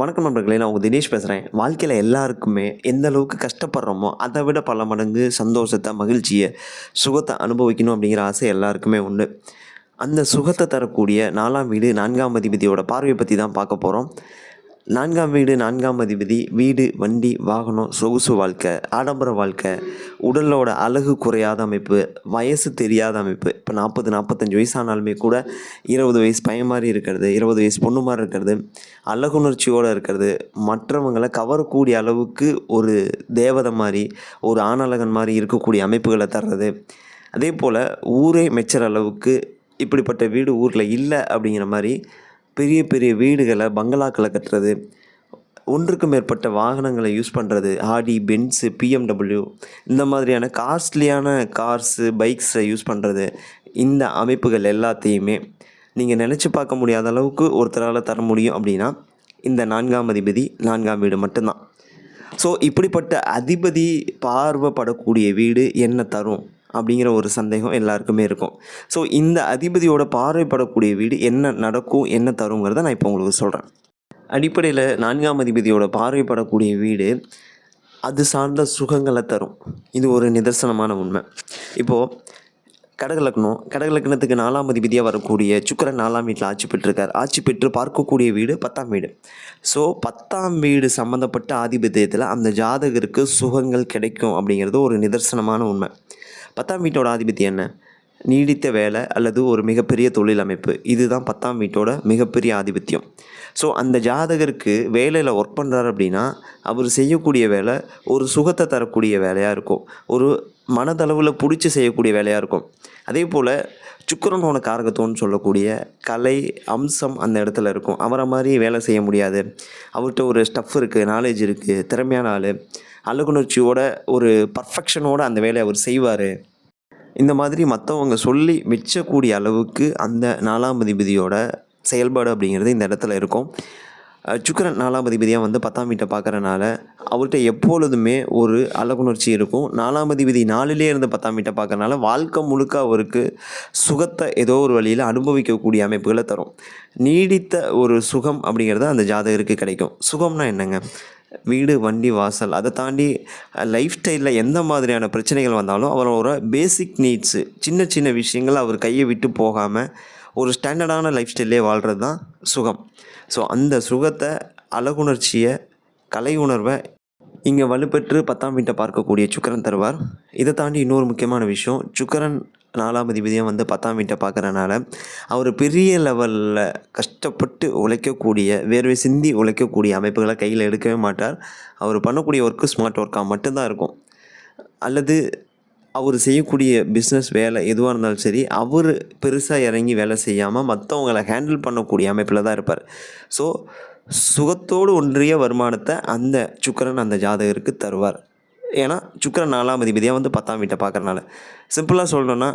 வணக்கம் நண்பர்களே நான் உங்கள் தினேஷ் பேசுகிறேன் வாழ்க்கையில் எல்லாருக்குமே எந்த அளவுக்கு கஷ்டப்படுறோமோ அதை விட பல மடங்கு சந்தோஷத்தை மகிழ்ச்சியை சுகத்தை அனுபவிக்கணும் அப்படிங்கிற ஆசை எல்லாருக்குமே உண்டு. அந்த சுகத்தை தரக்கூடிய நாலாம் வீடு நான்காம் அதிபதியோட பார்வையை பற்றி தான் பார்க்க போகிறோம் நான்காம் வீடு நான்காம் அதிபதி வீடு வண்டி வாகனம் சொகுசு வாழ்க்கை ஆடம்பர வாழ்க்கை உடலோட அழகு குறையாத அமைப்பு வயசு தெரியாத அமைப்பு. இப்போ நாற்பது நாற்பத்தஞ்சு வயசானாலுமே கூட இருபது வயசு பையன் மாதிரி இருக்கிறது இருபது வயசு பொண்ணு மாதிரி இருக்கிறது அழகுணர்ச்சியோடு இருக்கிறது. மற்றவங்களை கவரக்கூடிய அளவுக்கு ஒரு தேவதை மாதிரி ஒரு ஆணழகன் மாதிரி இருக்கக்கூடிய அமைப்புகளை தர்றது. அதே போல் ஊரே மெச்சர் அளவுக்கு இப்படிப்பட்ட வீடு ஊரில் இல்லை அப்படிங்கிற மாதிரி பெரிய பெரிய வீடுகளை பங்களாக்களை கட்டுறது ஒன்றுக்கு மேற்பட்ட வாகனங்களை யூஸ் பண்ணுறது ஆடி பென்ஸு பிஎம்டபிள்யூ இந்த மாதிரியான காஸ்ட்லியான கார்ஸு பைக்ஸை யூஸ் பண்ணுறது இந்த அமைப்புகள் எல்லாத்தையுமே நீங்கள் நினச்சி பார்க்க முடியாத அளவுக்கு ஒருத்தரால் தர முடியும் அப்படின்னா இந்த நான்காம் அதிபதி நான்காம் வீடு மட்டும்தான். ஸோ இப்படிப்பட்ட அதிபதி பார்வைப்படக்கூடிய வீடு என்ன தரும்? அப்படிங்கிற ஒரு சந்தேகம் எல்லாருக்குமே இருக்கும். ஸோ இந்த அதிபதியோட பார்வைப்படக்கூடிய வீடு என்ன நடக்கும் என்ன தருங்கிறத நான் இப்போ உங்களுக்கு சொல்கிறேன் அடிப்படையில் நான்காம் அதிபதியோட பார்வைப்படக்கூடிய வீடு அது சார்ந்த சுகங்களை தரும். இது ஒரு நிதர்சனமான உண்மை. இப்போது கடகலக்கணம் கடகலக்கணத்துக்கு நாலாம் அதிபதியாக வரக்கூடிய சுக்கரன் நாலாம் வீட்டில் ஆட்சி பெற்றிருக்கார். ஆட்சி பெற்று பார்க்கக்கூடிய வீடு பத்தாம் வீடு. ஸோ பத்தாம் வீடு சம்மந்தப்பட்ட ஆதிபத்தியத்தில் அந்த ஜாதகருக்கு சுகங்கள் கிடைக்கும் அப்படிங்கிறது ஒரு நிதர்சனமான உண்மை. பத்தாம் வீட்டோட ஆதிபத்தியம் என்ன? நீடித்த வேலை அல்லது ஒரு மிகப்பெரிய தொழில் அமைப்பு இதுதான் பத்தாம் வீட்டோட மிகப்பெரிய ஆதிபத்தியம். ஸோ அந்த ஜாதகருக்கு வேலையில் ஒர்க் பண்ணுறாரு அப்படின்னா அவர் செய்யக்கூடிய வேலை ஒரு சுகத்தை தரக்கூடிய வேலையாக இருக்கும். ஒரு மனதளவில் பிடிச்சி செய்யக்கூடிய வேலையாக இருக்கும். அதே போல் சுக்கரனோட காரகத்தோன்னு சொல்லக்கூடிய கலை அம்சம் அந்த இடத்துல இருக்கும். அவரை மாதிரி வேலை செய்ய முடியாது. அவர்கிட்ட ஒரு ஸ்டஃப் இருக்குது நாலேஜ் இருக்குது திறமையான ஆள். அழகுணர்ச்சியோட ஒரு பர்ஃபெக்ஷனோட அந்த வேலையை அவர் செய்வார். இந்த மாதிரி மற்றவங்க சொல்லி மிச்சக்கூடிய அளவுக்கு அந்த நாலாம் அதிபதியோட செயல்பாடு அப்படிங்கிறது இந்த இடத்துல இருக்கும். சுக்கரன் சுக்கிரன் நாலாம் அதிபதியாக வந்து பத்தாம் வீட்டை பார்க்குறனால அவர்கிட்ட எப்பொழுதுமே ஒரு அழகுணர்ச்சி இருக்கும். நாலாம் அதிபதி நாளிலே இருந்து பத்தாம் வீட்டை பார்க்கறனால வாழ்க்கை முழுக்க அவருக்கு சுகத்தை ஏதோ ஒரு வழியில் அனுபவிக்கக்கூடிய அமைப்புகளை தரும். நீடித்த ஒரு சுகம் அப்படிங்கிறது அந்த ஜாதகருக்கு கிடைக்கும். சுகம்னா என்னங்க? வீடு வண்டி வாசல். அதை தாண்டி லைஃப் ஸ்டைலில் எந்த மாதிரியான பிரச்சனைகள் வந்தாலும் அவரோட பேசிக் நீட்ஸு சின்ன சின்ன விஷயங்கள் அவர் கையை விட்டு போகாமல் ஒரு ஸ்டாண்டர்டான லைஃப் ஸ்டைல்லே வாழ்கிறது தான் சுகம். ஸோ அந்த சுகத்தை அழகுணர்ச்சியை கலை உணர்வை இங்கே வலுப்பெற்று பத்தாம் வீட்டை பார்க்கக்கூடிய சுக்கரன் தருவார். இதை தாண்டி இன்னொரு முக்கியமான விஷயம் சுக்கரன் நாலாம் அதிபதியாக வந்து பத்தாம் வீட்டை பார்க்குறனால அவர் பெரிய லெவலில் கஷ்டப்பட்டு உழைக்கக்கூடிய வேர்வை சிந்தி உழைக்கக்கூடிய அமைப்புகளை கையில் எடுக்கவே மாட்டார். அவர் பண்ணக்கூடிய ஒர்க்கு ஸ்மார்ட் ஒர்க்காக மட்டும்தான் இருக்கும். அல்லது அவர் செய்யக்கூடிய பிஸ்னஸ் வேலை எதுவாக இருந்தாலும் சரி அவர் பெருசாக இறங்கி வேலை செய்யாமல் மற்றவங்களை ஹேண்டில் பண்ணக்கூடிய அமைப்பில் தான் இருப்பார். ஸோ சுகத்தோடு ஒன்றிய வருமானத்தை அந்த சுக்கரன் அந்த ஜாதகருக்கு தருவார். ஏன்னா சுக்கரன் நாலாம் அதிபதியாக வந்து பத்தாம் வீட்டை பார்க்குறனால. சிம்பிளாக சொல்லணுன்னா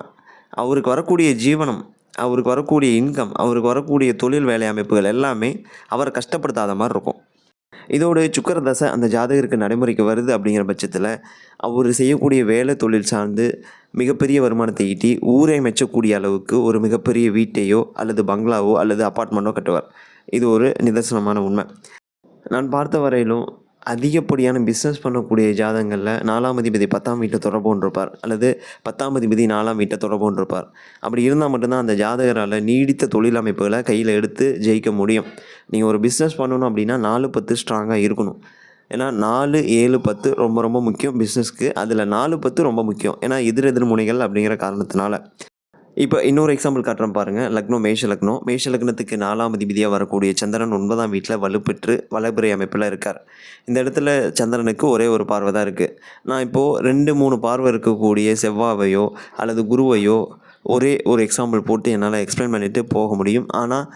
அவருக்கு வரக்கூடிய ஜீவனம் அவருக்கு வரக்கூடிய இன்கம் அவருக்கு வரக்கூடிய தொழில் வேலை அமைப்புகள் எல்லாமே அவரை கஷ்டப்படுத்தாத மாதிரி இருக்கும். இதோடு சுக்கர தசை அந்த ஜாதகருக்கு நடைமுறைக்கு வருது அப்படிங்கிற பட்சத்தில் அவர் செய்யக்கூடிய வேலை தொழில் சார்ந்து மிகப்பெரிய வருமானத்தை ஈட்டி ஊரை மெச்சக்கூடிய அளவுக்கு ஒரு மிகப்பெரிய வீட்டையோ அல்லது பங்களாவோ அல்லது அப்பார்ட்மெண்ட்டோ கட்டுவார். இது ஒரு நிதர்சனமான உண்மை. நான் பார்த்த வரையிலும் அதிகப்படியான பிஸ்னஸ் பண்ணக்கூடிய ஜாதகங்களில் நாலாம் அதிபதி பத்தாம் வீட்டை தொடர்புன்றிருப்பார் அல்லது பத்தாம் அதிபதி நாலாம் வீட்டை தொடர்புன்றிருப்பார் அப்படி இருந்தால் மட்டும்தான் அந்த ஜாதகரால் நீடித்த தொழில் அமைப்புகளை கையில் எடுத்து ஜெயிக்க முடியும். நீங்கள் ஒரு பிஸ்னஸ் பண்ணணும் அப்படின்னா நாலு பத்து ஸ்ட்ராங்காக இருக்கணும். ஏன்னா நாலு ஏழு பத்து ரொம்ப ரொம்ப முக்கியம் பிஸ்னஸ்க்கு அதில் நாலு பத்து ரொம்ப முக்கியம். ஏன்னா எதிர் எதிர் முனைகள் அப்படிங்கிற காரணத்தினால. இப்போ இன்னொரு எக்ஸாம்பிள் காட்டுறேன் பாருங்கள் லக்னோ மேஷ லக்னோ. மேஷ லக்னத்துக்கு நாலாம் அதிபதியாக வரக்கூடிய சந்திரன் ஒன்பதாம் வீட்டில் வலுப்பெற்று வலபுறை அமைப்பில் இருக்கார். இந்த இடத்துல சந்திரனுக்கு ஒரே ஒரு பார்வை தான் இருக்குது நான் இப்போது ரெண்டு மூணு பார்வை இருக்கக்கூடிய செவ்வாவையோ அல்லது குருவையோ ஒரே ஒரு எக்ஸாம்பிள் போட்டு என்னால் எக்ஸ்பிளைன் பண்ணிட்டு போக முடியும். ஆனால்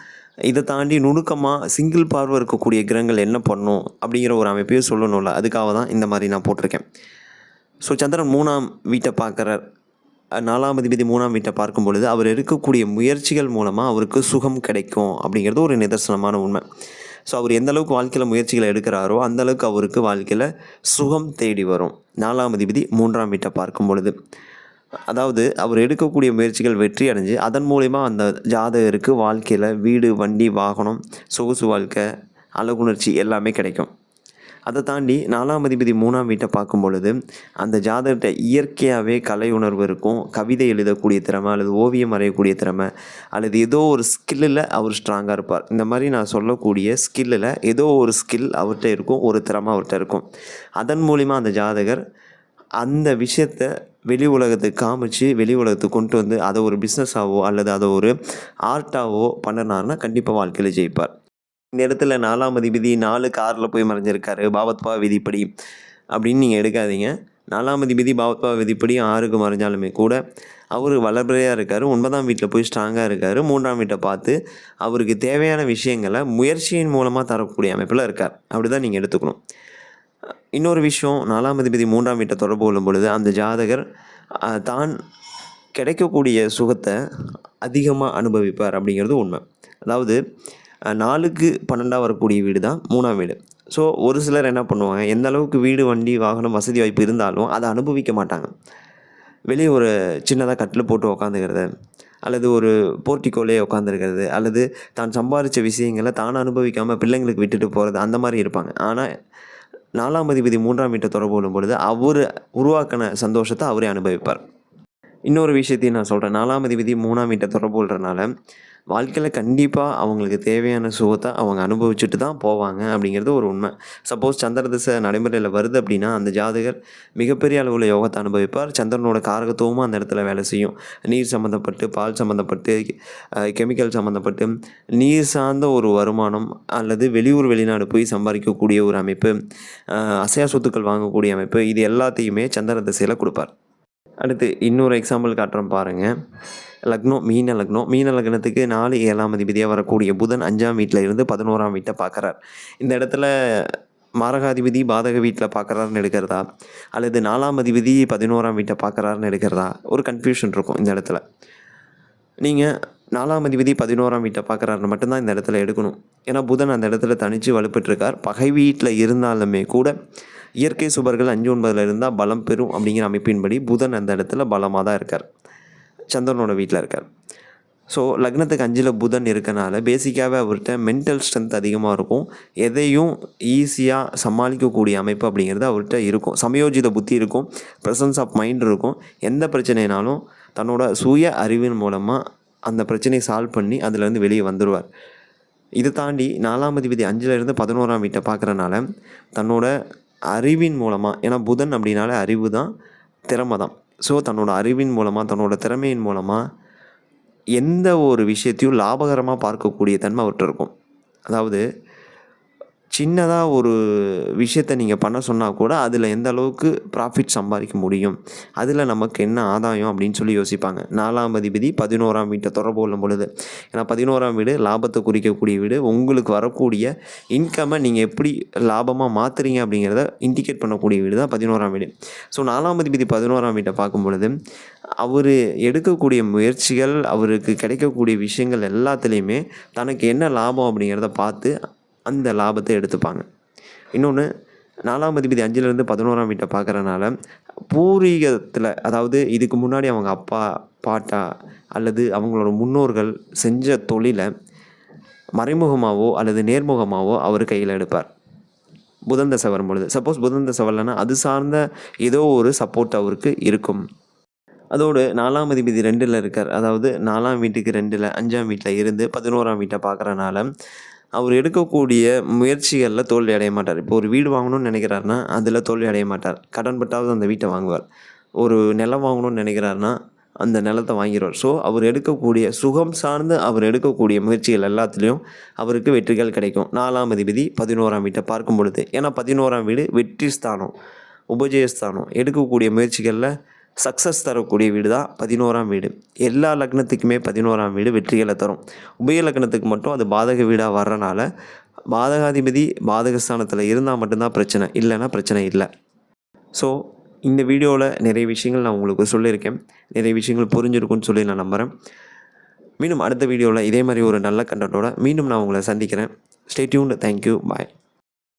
இதை தாண்டி நுணுக்கமாக சிங்கிள் பார்வை இருக்கக்கூடிய கிரகங்கள் என்ன பண்ணும் அப்படிங்கிற ஒரு அமைப்பையும் சொல்லணும்ல. அதுக்காக தான் இந்த மாதிரி நான் போட்டிருக்கேன். ஸோ சந்திரன் மூணாம் வீட்டை பார்க்குறார். நாலாம் அதிபதி மூணாம் வீட்டை பார்க்கும் பொழுது அவர் எடுக்கக்கூடிய முயற்சிகள் மூலமாக அவருக்கு சுகம் கிடைக்கும் அப்படிங்கிறது ஒரு நிதர்சனமான உண்மை. ஸோ அவர் எந்த அளவுக்கு வாழ்க்கையில் முயற்சிகளை எடுக்கிறாரோ அந்தளவுக்கு அவருக்கு வாழ்க்கையில் சுகம் தேடி வரும். நாலாம் அதிபதி மூன்றாம் வீட்டை பார்க்கும் பொழுது. அதாவது அவர் எடுக்கக்கூடிய முயற்சிகள் வெற்றி அடைஞ்சு அதன் மூலிமா அந்த ஜாதகருக்கு வாழ்க்கையில் வீடு வண்டி வாகனம் சொகுசு வாழ்க்கை அழகுணர்ச்சி எல்லாமே கிடைக்கும். அதை தாண்டி நாலாம் அதிபதி மூணாம் வீட்டை பார்க்கும் பொழுது அந்த ஜாதகத்தை இயற்கையாகவே கலை உணர்வு இருக்கும் கவிதை எழுதக்கூடிய திறமை அல்லது ஓவியம் வரையக்கூடிய திறமை அல்லது ஏதோ ஒரு ஸ்கில்லில் அவர் ஸ்ட்ராங்காக இருப்பார். இந்த மாதிரி நான் சொல்லக்கூடிய ஸ்கில்லில் ஏதோ ஒரு ஸ்கில் அவர்கிட்ட இருக்கும் ஒரு திறமை அவர்கிட்ட இருக்கும். அதன் மூலிமா அந்த ஜாதகர் அந்த விஷயத்த வெளி உலகத்துக்கு காமிச்சு வெளி உலகத்துக்கு கொண்டு வந்து அதை ஒரு பிஸ்னஸாகவோ அல்லது அதை ஒரு ஆர்ட்டாகவோ பண்ணினார்னா கண்டிப்பாக வாழ்க்கையில் ஜெயிப்பார். இந்த இடத்துல நாலாம் அதிபதி நாலு காரில் போய் மறைஞ்சிருக்காரு. பாவத்பா விதிப்படி அப்படின்னு நீங்கள் எடுக்காதீங்க. நாலாம் அதிபதி பாவத்பா விதிப்படி ஆறுக்கு மறைஞ்சாலுமே கூட அவர் வளர்பிறையாக இருக்கார். ஒன்பதாம் வீட்டில் போய் ஸ்ட்ராங்காக இருக்கார். மூன்றாம் வீட்டை பார்த்து அவருக்கு தேவையான விஷயங்களை முயற்சியின் மூலமாக தரக்கூடிய அமைப்பில் இருக்கார். அப்படி தான் நீங்கள் எடுத்துக்கணும். இன்னொரு விஷயம் நாலாம் அதிபதி மூன்றாம் வீட்டை தொடர்பு கொள்ளும் பொழுது அந்த ஜாதகர் தான் கிடைக்கக்கூடிய சுகத்தை அதிகமாக அனுபவிப்பார் அப்படிங்கிறது உண்மை. அதாவது நாலுக்கு பன்னெண்டாக வரக்கூடிய வீடு தான் மூணாம் வீடு. ஸோ ஒரு சிலர் என்ன பண்ணுவாங்க எந்த அளவுக்கு வீடு வண்டி வாகனம் வசதி வாய்ப்பு இருந்தாலும் அதை அனுபவிக்க மாட்டாங்க. வெளியே ஒரு சின்னதாக கட்டில் போட்டு உக்காந்துக்கிறது அல்லது ஒரு போர்ட்டிக்கோலே உட்காந்துருக்கிறது அல்லது தான் சம்பாதிச்ச விஷயங்களை தான் அனுபவிக்காமல் பிள்ளைங்களுக்கு விட்டுட்டு போகிறது அந்த மாதிரி இருப்பாங்க. ஆனால் நாலாம் அதிபதி மூன்றாம் வீட்டை தொடர்பு கொள்ளும் பொழுது அவர் உருவாக்கின சந்தோஷத்தை அவரே அனுபவிப்பார். இன்னொரு விஷயத்தையும் நான் சொல்கிறேன் நாலாம் அதிபதி மூணாம் வீட்டை தொடர்பு வாழ்க்கையில் கண்டிப்பாக அவங்களுக்கு தேவையான சுகத்தை அவங்க அனுபவிச்சுட்டு தான் போவாங்க அப்படிங்கிறது ஒரு உண்மை. சப்போஸ் சந்திர திசை நடைமுறையில் வருது அப்படின்னா அந்த ஜாதகர் மிகப்பெரிய அளவில் யோகத்தை அனுபவிப்பார். சந்திரனோட காரகத்துவமும் அந்த இடத்துல வேலை செய்யும். நீர் சம்மந்தப்பட்டு பால் சம்மந்தப்பட்டு கெமிக்கல் சம்மந்தப்பட்டு நீர் சார்ந்த ஒரு வருமானம் அல்லது வெளியூர் வெளிநாடு போய் சம்பாதிக்கக்கூடிய ஒரு அமைப்பு அசையா சொத்துக்கள் வாங்கக்கூடிய அமைப்பு இது எல்லாத்தையுமே சந்திர திசையில் கொடுப்பார். அடுத்து இன்னொரு எக்ஸாம்பிள் காட்டுறேன் பாருங்கள் லக்னம் மீன லக்னம் மீன லக்னத்துக்கு நாலு ஏழாம் அதிபதியாக வரக்கூடிய புதன் அஞ்சாம் வீட்டில் இருந்து பதினோராம் வீட்டை பார்க்குறார். இந்த இடத்துல மாரகாதிபதி பாதக வீட்டில் பார்க்குறாருன்னு எடுக்கிறதா? அல்லது நாலாம் அதிபதி பதினோராம் வீட்டை பார்க்குறாருன்னு எடுக்கிறதா? ஒரு கன்ஃபியூஷன் இருக்கும் இந்த இடத்துல. நீங்கள் நாலாம் அதிபதி பதினோராம் வீட்டை பார்க்குறாருன்னு மட்டும்தான் இந்த இடத்துல எடுக்கணும். ஏன்னா புதன் அந்த இடத்துல தனித்து வலுப்பட்டுருக்கார் பகை வீட்டில் இருந்தாலுமே கூட இயற்கை சுபர்கள் அஞ்சு ஒன்பதில் இருந்தால் பலம் பெறும் அப்படிங்கிற அமைப்பின்படி புதன் அந்த இடத்துல பலமாக தான் இருக்கார். சந்திரனோட வீட்டில் இருக்கார். ஸோ லக்னத்துக்கு அஞ்சில் புதன் இருக்கனால பேசிக்காகவே அவர்கிட்ட மென்டல் ஸ்ட்ரென்த் அதிகமாக இருக்கும். எதையும் ஈஸியாக சமாளிக்கக்கூடிய அமைப்பு அப்படிங்கிறது அவர்கிட்ட இருக்கும். சமயோஜித புத்தி இருக்கும். ப்ரெசன்ஸ் ஆஃப் மைண்ட் இருக்கும். எந்த பிரச்சனைனாலும் தன்னோட சுய அறிவின் மூலமாக அந்த பிரச்சனையை சால்வ் பண்ணி அதுலேருந்து வெளியே வந்துடுவார் இதை தாண்டி நாலாம் அதிபதி அஞ்சுல இருந்து பதினோராம் வீட்டை பார்க்குறனால தன்னோட அறிவின் மூலமாக ஏன்னா புதன் அப்படின்னாலே அறிவு தான் திறமை தான் ஸோ தன்னோட அறிவின் மூலமாக தன்னோட திறமையின் மூலமாக எந்த ஒரு விஷயத்தையும் லாபகரமாக பார்க்கக்கூடிய தன்மை அவர்கிட்ட இருக்கும். அதாவது சின்னதாக ஒரு விஷயத்தை நீங்கள் பண்ண சொன்னால் கூட அதில் எந்த அளவுக்கு ப்ராஃபிட் சம்பாதிக்க முடியும்? அதில் நமக்கு என்ன ஆதாயம் அப்படின்னு சொல்லி யோசிப்பாங்க. நாலாம் அதிபதி பதினோராம் வீட்டை தொடர்பு கொள்ளும் பொழுது. ஏன்னா பதினோராம் வீடு லாபத்தை குறிக்கக்கூடிய வீடு. உங்களுக்கு வரக்கூடிய இன்கம்மை நீங்கள் எப்படி லாபமாக மாற்றுறீங்க அப்படிங்கிறத இண்டிகேட் பண்ணக்கூடிய வீடு தான் பதினோராம் வீடு. ஸோ நாலாம் அதிபதி பதினோராம் வீட்டை பார்க்கும் பொழுது அவர் எடுக்கக்கூடிய முயற்சிகள் அவருக்கு கிடைக்கக்கூடிய விஷயங்கள் எல்லாத்துலேயுமே தனக்கு என்ன லாபம் அப்படிங்கிறத பார்த்து அந்த லாபத்தை எடுத்துப்பாங்க. இன்னொன்று நாலாம் அதிபதி அஞ்சுலேருந்து பதினோராம் வீட்டை பார்க்குறனால பூர்வீகத்தில் அதாவது இதுக்கு முன்னாடி அவங்க அப்பா பாட்டா அல்லது அவங்களோட முன்னோர்கள் செஞ்ச தொழிலை மறைமுகமாகவோ அல்லது நேர்முகமாகவோ அவர் கையில் எடுப்பார். புதன் தசை வரும்பொழுது. சப்போஸ் புதன் தசை வரலன்னா அது சார்ந்த ஏதோ ஒரு சப்போர்ட் அவருக்கு இருக்கும். அதோடு நாலாம் அதிபதி ரெண்டில் இருக்கார். அதாவது நாலாம் வீட்டுக்கு ரெண்டில் அஞ்சாம் வீட்டில் இருந்து பதினோராம் வீட்டை பார்க்குறனால அவர் எடுக்கக்கூடிய முயற்சிகளில் தோல்வி அடைய மாட்டார். இப்போ ஒரு வீடு வாங்கணும்னு நினைக்கிறாருன்னா அதில் தோல்வி அடைய மாட்டார். கடன் பட்டாவது அந்த வீட்டை வாங்குவார். ஒரு நிலம் வாங்கணும்னு நினைக்கிறாருன்னா அந்த நிலத்தை வாங்கிடுவார். ஸோ அவர் எடுக்கக்கூடிய சுகம் சார்ந்து அவர் எடுக்கக்கூடிய முயற்சிகள் எல்லாத்துலேயும் அவருக்கு வெற்றிகள் கிடைக்கும். நாலாம் அதிபதி பதினோராம் வீட்டை பார்க்கும் பொழுது ஏன்னா பதினோராம் வீடு வெற்றி ஸ்தானம் உபஜயஸ்தானம் எடுக்கக்கூடிய முயற்சிகளில் சக்ஸஸ் தரக்கூடிய வீடு தான் பதினோராம் வீடு. எல்லா லக்னத்துக்குமே பதினோராம் வீடு வெற்றிகளை தரும். உபய லக்னத்துக்கு மட்டும் அது பாதக வீடாக வர்றனால பாதகாதிபதி பாதகஸ்தானத்தில் இருந்தால் மட்டும்தான் பிரச்சனை. இல்லைன்னா பிரச்சனை இல்லை. ஸோ இந்த வீடியோவில் நிறைய விஷயங்கள் நான் உங்களுக்கு சொல்லியிருக்கேன். நிறைய விஷயங்கள் புரிஞ்சிருக்கும்னு சொல்லி நான் நம்புகிறேன் மீண்டும் அடுத்த வீடியோவில் இதே மாதிரி ஒரு நல்ல கண்டென்ட்டோட மீண்டும் நான் உங்களை சந்திக்கிறேன். Stay tuned thank you bye